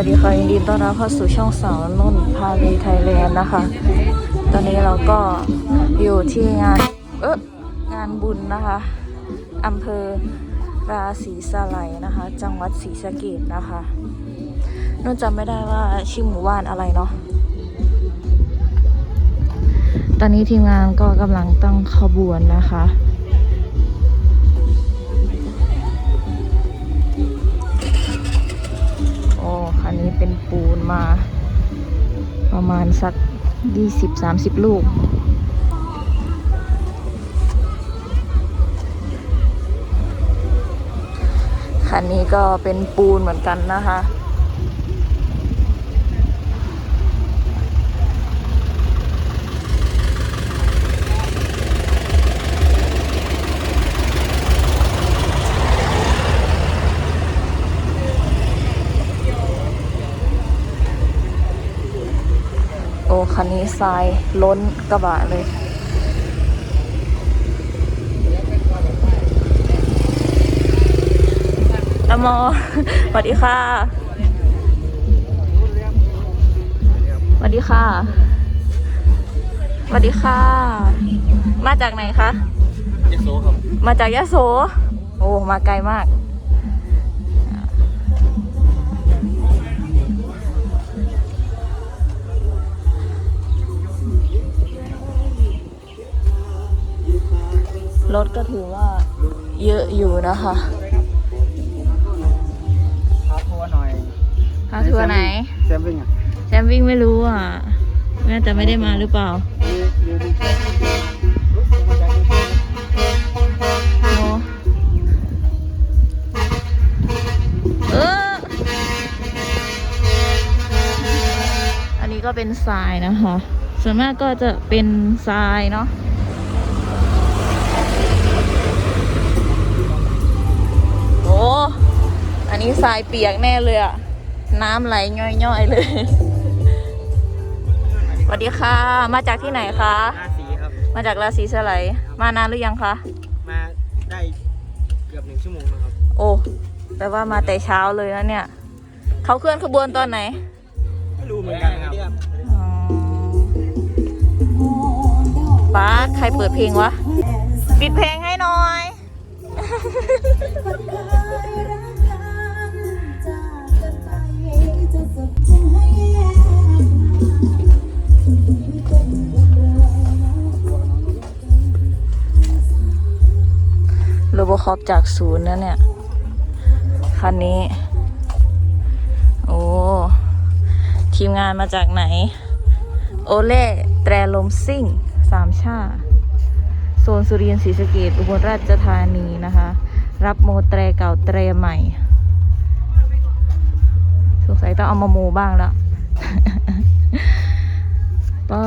วัสดีค่ะยินดีต้อนรับเข้าสู่ช่องสาวนุ่นพาลีไทยแลนด์นะคะ ตอนนี้เราก็อยู่ที่งาน เอ๊ะงานบุญนะคะอำเภอราศีสไลยนะคะ จังหวัดศรีสะเกดนะคะนุ่นจำไม่ได้ว่าชื่อหมู่บ้านอะไรเนาะตอนนี้ทีมงานก็กำลังตั้งขบวนนะคะ เป็นปูนมา ประมาณสักยี่สิบสามสิบลูก คันนี้ก็เป็นปูนเหมือนกันนะคะ คันนี้ทรายล้นกระบะเลยอมอสวัสดีค่ะสวัสดีค่ะสวัสดีค่ะ มาจากไหนคะยโสครับ มาจากยะโส โอ้ มาไกลมาก รถก็ถือว่าเยอะอยู่นะคะพาทัวร์หน่อยพาทัวร์ไหนแซมวิ่งอะแซมวิ่งไม่รู้อะน่าจะไม่ได้มาหรือเปล่าโอ้เอออันนี้ก็เป็นทรายนะคะ ส่วนมากก็จะเป็นทรายเนาะ นนี้ทรายเปียกแน่เลยอะน้ำไหลย่อยๆเลยสวัสดีค่ะ มาจากที่ไหนคะห้าสีครับ มาจากราศีสไลยมานานหรือยังคะ มาได้เกือบหนึ่งชั่วโมงแล้วครับ โอ้แปลว่ามาแต่เช้าเลยนะเนี่ย เขาเคลื่อนขบวนตอนไหน ไม่รู้เหมือนกันครับอ๋อป้าใครเปิดเพลงวะ ปิดเพลงให้หน่อย โรบคอปจากศูนย์นะเนี่ย คันนี้ โอ้ ทีมงานมาจากไหน โอเล่ แตรลมซิ่ง สามชา โซนสุรินทร์ศรีสะเกดอุบลราชธานีนะคะ รับโมแตรเก่าแตรใหม่ สงสัยต้องเอามาโมบ้างแล้วเปิ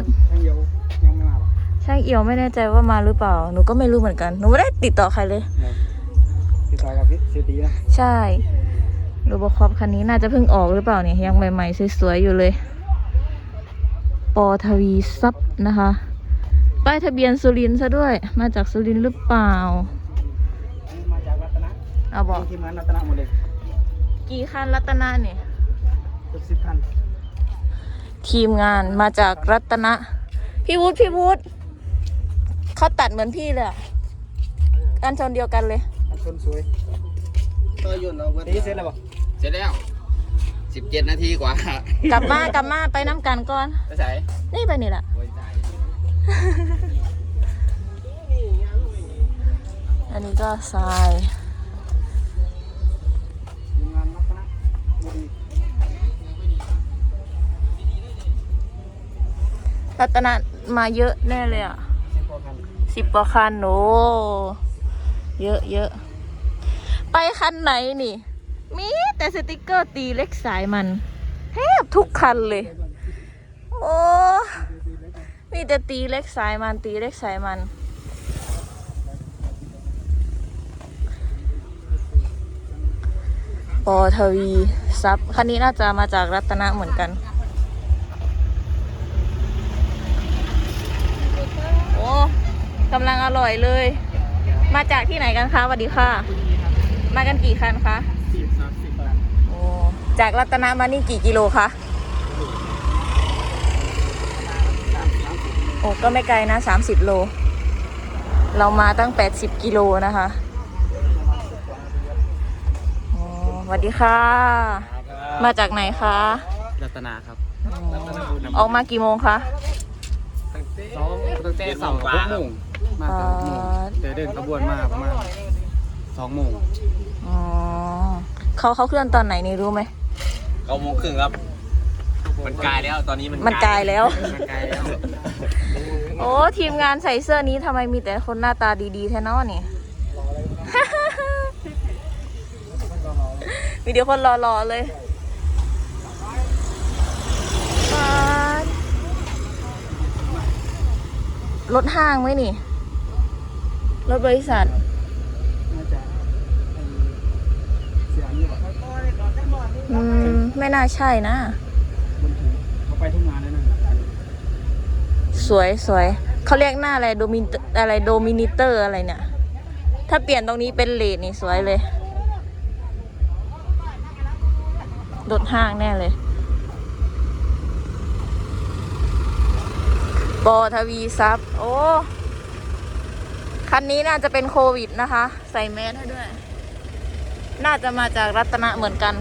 ดช่างเดียวยังไม่มาหรอกช่างเอี่ยวไม่แน่ใจว่ามาหรือเปล่า หนูก็ไม่รู้เหมือนกัน หนูไม่ได้ติดต่อใครเลย ติดต่อกับพี่เซตีนะ ใช่โรบคอปคันนี้น่าจะเพิ่งออกหรือเปล่าเนี่ย ยังใหม่ๆสวยๆอยู่เลย ปอทวีซับนะคะ ป้ายทะเบียนสุรินทร์ซะด้วย มาจากสุรินทร์หรือเปล่ามาจากรัตนะเอาบอกทีมงานรัตนะหมดเลย กี่คันรัตนาเนี่ยเกือบสิบคันทีมงานมาจากรัตนะ พี่วุฒิพี่วุฒิเขาตัดเหมือนพี่เลยอะกันชนเดียวกันเลย อันคนสวยก็ยุ่นเราตีเสร็จแล้วป่ะเสร็จแล้ว17นาทีกว่า กลับมากลับมาไปน้ำกันก่อน ไปใส่นี่ไปนี่แหละโอ้ยตายอันนี้ก็ทราย รัตนะมาเยอะแน่เลยอะสิบกว่าคันสิบกว่าคันโอ้เยอะเยอะ ไปคันไหนนี่ มีแต่สติกเกอร์ตีเล็กสายมันแทบทุกคันเลย โอ้ มีแต่ตีเล็กสายมันตีเล็กสายมัน ปอทวีซับคันนี้น่าจะมาจากรัตนะเหมือนกัน โอ้กำลังอร่อยเลย มาจากที่ไหนกันคะสวัสดีค่ะ มากันกี่คันคะสิบสามสิบโอ้จากรัตนามานี่กี่กิโลคะโอ้ก็ไม่ไกลนะ30โล เรามาตั้ง80กิโลนะคะ วัสดีค่ะ มาจากไหนคะรัตนาครับออกมากี่โมงคะสองตั้งแต่สองหกโมงมาแต่หกโมงเดี๋ยวเดินขบวนมาประมาณสองโมงอ๋อเขาเขาเคลื่อนตอนไหนนี่รู้ไหมเก้าโมงครึ่งครับ มันกลายแล้วตอนนี้มันมันกลายแล้วร่างกายแล้ว โอ้ทีมงานใส่เสื้อนี้ทำไมมีแต่คนหน้าตาดีๆแท้เนอนี่ มีเดียวคนรอๆเลยป๊าดรถห้างไหมนี่ รถบริษัทน่าจะเสียงนี่แบบอืม ไม่น่าใช่นะบนถึงเขาไปทุกงานเลยนะสวยสวยเขาเรียกหน้าอะไรโดมินอะไรโดมินิเตอร์อะไรเนี่ย ถ้าเปลี่ยนตรงนี้เป็นเลดนี่สวยเลย รถห้างแน่เลยบอทวีซับโอ้ คันนี้น่าจะเป็นโควิดนะคะ ใส่แมสให้ด้วย น่าจะมาจากรัตนะเหมือนกัน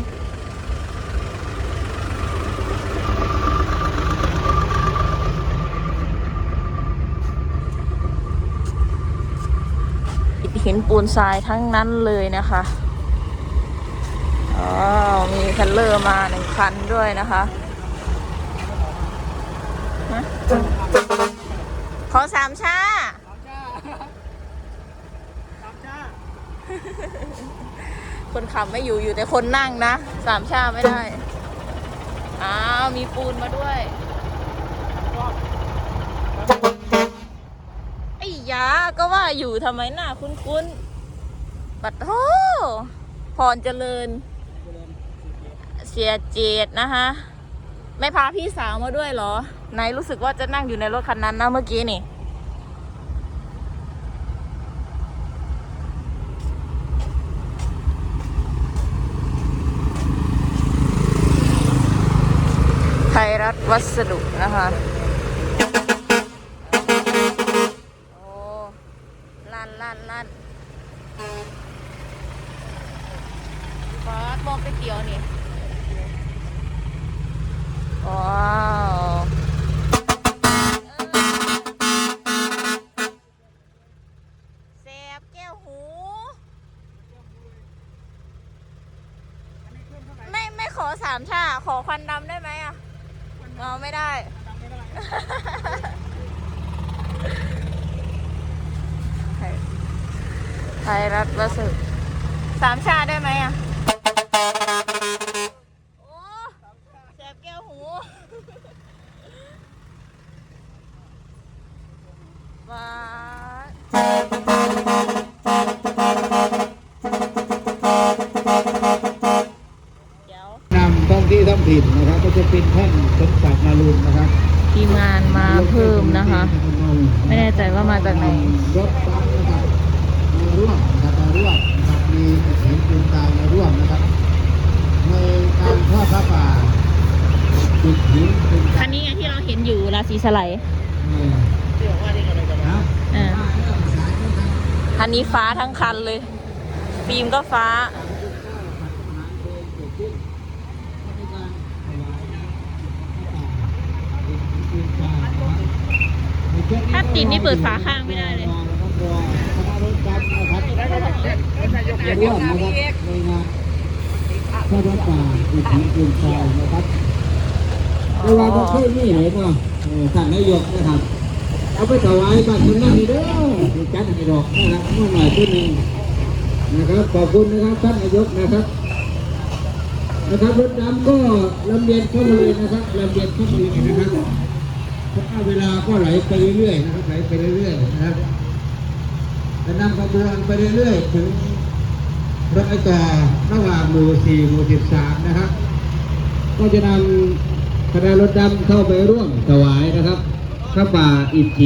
อิฐหินปูนทรายทั้งนั้นเลยนะคะ อ๋อ มีคันเลอร์มาหนึ่งคันด้วยนะคะฮะขอสามชาคนขับไม่อยู่อยู่แต่คนนั่งนะสามชาไม่ได้ อ้าว มีปูนมาด้วยไอ้ยาก็ว่าอยู่ทำไมหน้าคุ้นๆปัดโทพรเจริญ เสียเจดนะคะไม่พาพี่สาวมาด้วยเหรอไหนรู้สึกว่าจะนั่งอยู่ในรถคันนั้นนะเมื่อกี้นี่ ไทยรัฐวัสดุนะคะโอ้ลั่นลั่นลั่นฟาดมองไปเกี่ยวนี่ ว้าวแสบแก้วหู ไม่ไม่ขอสามชาขอควันดำได้ไหมอะเอาไม่ได้ไทยไทยรัฐวัสดุสามชาได้ไหมอะ ถิ่นนะครับ ก็จะเป็นท่านสมศักดิ์นารุณนะครับทีมงานมาเพิ่มนะคะ ไม่แน่ใจว่ามาจากไหนรถบัสนะครับมาร่วมนะครับมาร่วมนะครับมีเห็นปูนตายมาร่วมนะครับในการทอดพระป่าจุดหินเป็นคันนี้ไงที่เราเห็นอยู่ราศีสไลด์นะอ่าคันนี้ฟ้าทั้งคันเลย ฟิล์มก็ฟ้า ถ้าติดนี่เปิดฝาข้างไม่ได้เลยร่วมนะครับในงานทอดพระป่าจุดหินปูนตายนะครับเวลาเขาเคยนี่เลยเนาะเออท่านนายกนะครับเอาไปถวายบ้านคุณนั่นนี่เด้อดีจัดให้ดอกนะครับเมื่อหน่อยตัวหนึ่งนะครับขอบคุณนะครับท่านนายกนะครับ นะครับรถดำก็ลำเลียงเข้ามาเลยนะครับลำเลียงเข้ามาเลยนะครับ เพราะว่าเวลาก็ไหลไปเรื่อยๆนะครับไหลไปเรื่อยๆนะครับจะนำขบวนไปเรื่อยๆถึงรถไอต่อระหว่างหมู่สี่หมู่สิบสามนะครับ ก็จะนำคณะรถดำเข้าไปร่วมถวายนะครับพระป่าอิฐิ